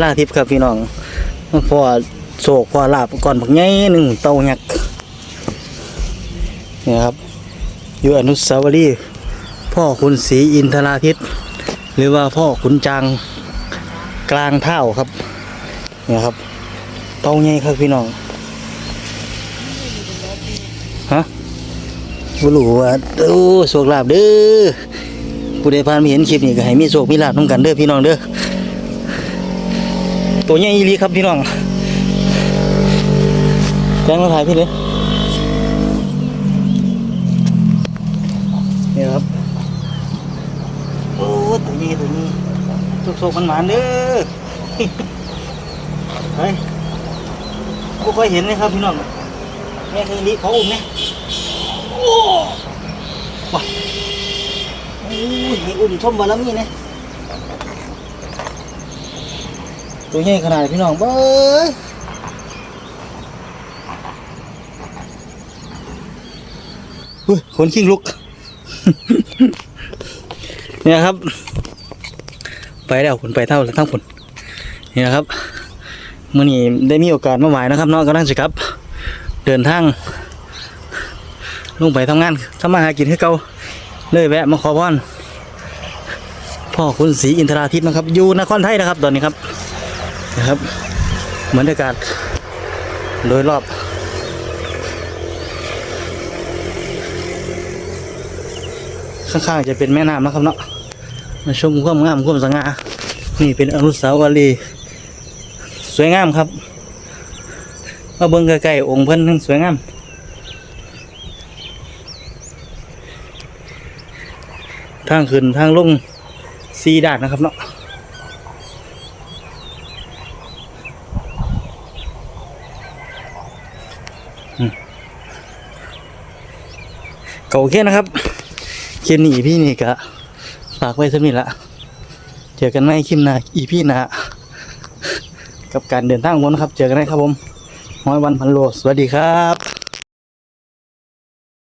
ลาทิพย์ครับพี่น้องพอโศกพอลาบก่อนบักไงหนึ่งเตาหยักเนี่ยครับอยู่อนุสาวรีย์พ่อคุณศรีอินทราทิตย์หรือว่าพ่อขุนจางกลางเท่าครับเนี่ยครับ เตาใหญ่ครับพี่น้องฮะบุรุษว่าโอ้โศกลาบเด้อผู้ใดผ่านมาเห็นคลิปนี้ก็ให้มีโศกมีลาบน้ำกันเด้อพี่น้องเด้อ ตัวใหญ่อีหลีครับพี่น้องแจ้งมาถ่ายพี่เลยนี่ครับ โอ้ตัวนี้ตัวนี้โชคๆมันหมานเด้อเฮ้ยบ่ค่อยเห็นเลยครับพี่น้องแม่เคยลีขออุ้มนี่ยโอ้ว้าโอ้ยอุ้มชมบารมีเนี่ย ตัวใหญ่ขนาดพี่น้องเบ้ยเฮ้ยขนขิงลุก เนี่ยครับ ไปแล้วผลไปเท่าแล้วทั้งผลนี่นะครับมื่อนี้ได้มีโอกาสมาไหวนะครับเน้องกำลังสิครับ เดินทางลงไปทำงานทำมาหากินให้เกาเลยแวะมาขอพรพ่อคุณศรีอินทราทิตย์นะครับ อยู่นครไทยนะครับ ตอนนี้ครับ นะครับบรรยากาศโดยรอบ ข้างๆจะเป็นแม่น้ำนะครับเนาะมาชมความงามความสง่านี่เป็นอนุสาวรีย์สวยงามครับมาเบิ่งใกล้ๆองค์เพิ่นทั้งสวยงามทางขึ้นทางลงสีด้านนะครับเนาะ ก็โอเคนะครับคลิปนี้พี่นี่ก็ฝากไว้สักนิดละเจอกันในคลิปหน้าอีพี่หน้ากับการเดินทางวนครับ เจอกันได้ครับผมห้อยวันพันโลสวัสดีครับ